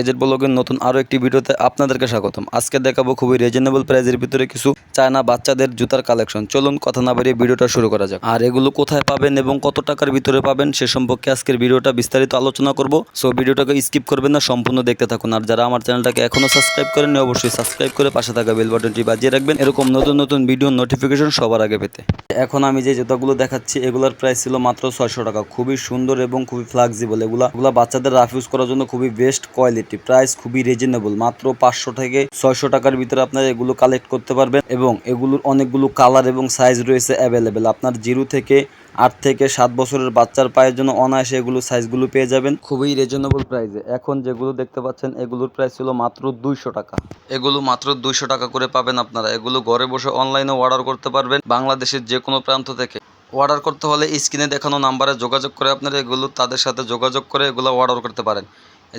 AZ ব্লগের নতুন আরও একটি ভিডিওতে আপনাদেরকে স্বাগতম। আজকে দেখাবো খুবই রিজনেবল প্রাইজের ভিতরে কিছু চায়না বাচ্চাদের জুতার কালেকশন চলুন কথা না বাড়িয়ে ভিডিওটা শুরু করা যাক। আর এগুলো কোথায় পাবেন এবং কত টাকার ভিতরে পাবেন সে সম্পর্কে আজকের ভিডিওটা বিস্তারিত আলোচনা করব। সো ভিডিওটাকে স্কিপ করবেন না, সম্পূর্ণ দেখতে থাকুন। আর যারা আমার চ্যানেলটাকে এখনও সাবস্ক্রাইব করেননি, অবশ্যই সাবস্ক্রাইব করে পাশে থাকা বেল বাটনটি বাজিয়ে রাখবেন। এরকম নতুন নতুন ভিডিও নোটিফিকেশন সবার আগে পেতে। এখন আমি যে জুতাগুলো দেখাচ্ছি, এগুলোর প্রাইস ছিল মাত্র ছয়শো টাকা। খুবই সুন্দর এবং খুবই ফ্লেক্সিবল এগুলা এগুলা বাচ্চাদের রাফ ইউজ করার জন্য খুবই বেস্ট কোয়ালিটি প্রাইস খুবই রিজনেবল মাত্র পাঁচশো থেকে ছয়শো টাকার ভিতরে আপনারা এগুলো কালেক্ট করতে পারবেন এবং এগুলোর অনেকগুলো কালার এবং সাইজ রয়েছে অ্যাভেলেবেল আপনার জিরো থেকে আট থেকে সাত বছরের বাচ্চার পায়ের জন্য অনায়াসে এগুলো সাইজগুলো পেয়ে যাবেন। খুবই রিজনেবল প্রাইসে এখন যেগুলো দেখতে পাচ্ছেন, এগুলোর প্রাইস ছিল মাত্র দুইশো টাকা। এগুলো মাত্র দুইশো টাকা করে পাবেন আপনারা। এগুলো ঘরে বসে অনলাইনে অর্ডার করতে পারবেন বাংলাদেশের যে কোনো প্রান্ত থেকে। অর্ডার করতে হলে স্ক্রিনে দেখানো নাম্বারে যোগাযোগ করে আপনারা এগুলো তাদের সাথে যোগাযোগ করে এগুলো অর্ডার করতে পারেন।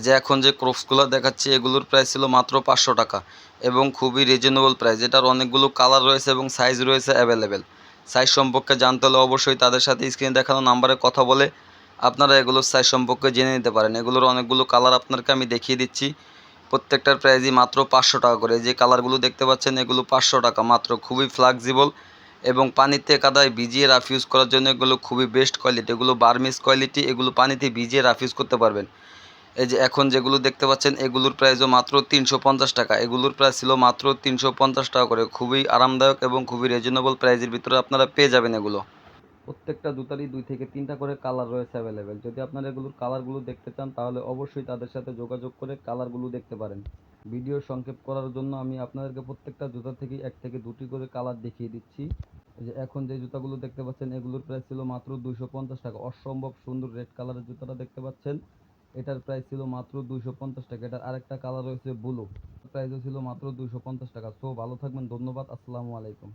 যে এখন যে ক্রপসগুলো দেখাচ্ছি, এগুলোর প্রাইস ছিল মাত্র পাঁচশো টাকা এবং খুবই রিজনেবল প্রাইস এটার অনেকগুলো কালার রয়েছে এবং সাইজ রয়েছে অ্যাভেলেবেল সাইজ সম্পর্কে জানতে হলে অবশ্যই তাদের সাথে স্ক্রিনে দেখানো নাম্বারে কথা বলে আপনারা এগুলোর সাইজ সম্পর্কে জেনে নিতে পারেন। এগুলোর অনেকগুলো কালার আপনাকে আমি দেখিয়ে দিচ্ছি। প্রত্যেকটার প্রাইসই মাত্র পাঁচশো টাকা করে। যে কালারগুলো দেখতে পাচ্ছেন, এগুলো পাঁচশো টাকা মাত্র। খুবই ফ্লেক্সিবল এবং পানিতে কাদায় ভিজিয়ে রাফ ইউজ করার জন্য এগুলো খুবই বেস্ট কোয়ালিটি এগুলো বার্মিস কোয়ালিটি এগুলো পানিতে ভিজিয়ে রাফ ইউজ করতে পারবেন। এই যে এখন যেগুলো দেখতে পাচ্ছেন, এগুলোর প্রাইসও মাত্র তিনশো পঞ্চাশ টাকা। এগুলোর প্রাইস ছিল মাত্র তিনশো পঞ্চাশ টাকা করে। খুবই আরামদায়ক এবং খুবই রিজনেবল প্রাইসের ভিতরে আপনারা পেয়ে যাবেন এগুলো। প্রত্যেকটা জুতারই দুই থেকে তিনটা করে কালার রয়েছে অ্যাভেলেবেল যদি আপনারা এগুলোর কালারগুলো দেখতে চান, তাহলে অবশ্যই তাদের সাথে যোগাযোগ করে কালারগুলো দেখতে পারেন। ভিডিও সংক্ষেপ করার জন্য আমি আপনাদেরকে প্রত্যেকটা জুতা থেকে এক থেকে দুটি করে কালার দেখিয়ে দিচ্ছি। যে এখন যে জুতাগুলো দেখতে পাচ্ছেন, এগুলোর প্রাইস ছিল মাত্র দুইশো পঞ্চাশ টাকা। অসম্ভব সুন্দর রেড কালারের জুতাটা দেখতে পাচ্ছেন। এটার প্রাইস ছিল মাত্র দুইশো পঞ্চাশ টাকা। এটার আরেকটা কালার রয়েছে ব্লু প্রাইসও ছিল মাত্র দুইশো পঞ্চাশ টাকা। সো ভালো থাকবেন, ধন্যবাদ, আসসালামু আলাইকুম।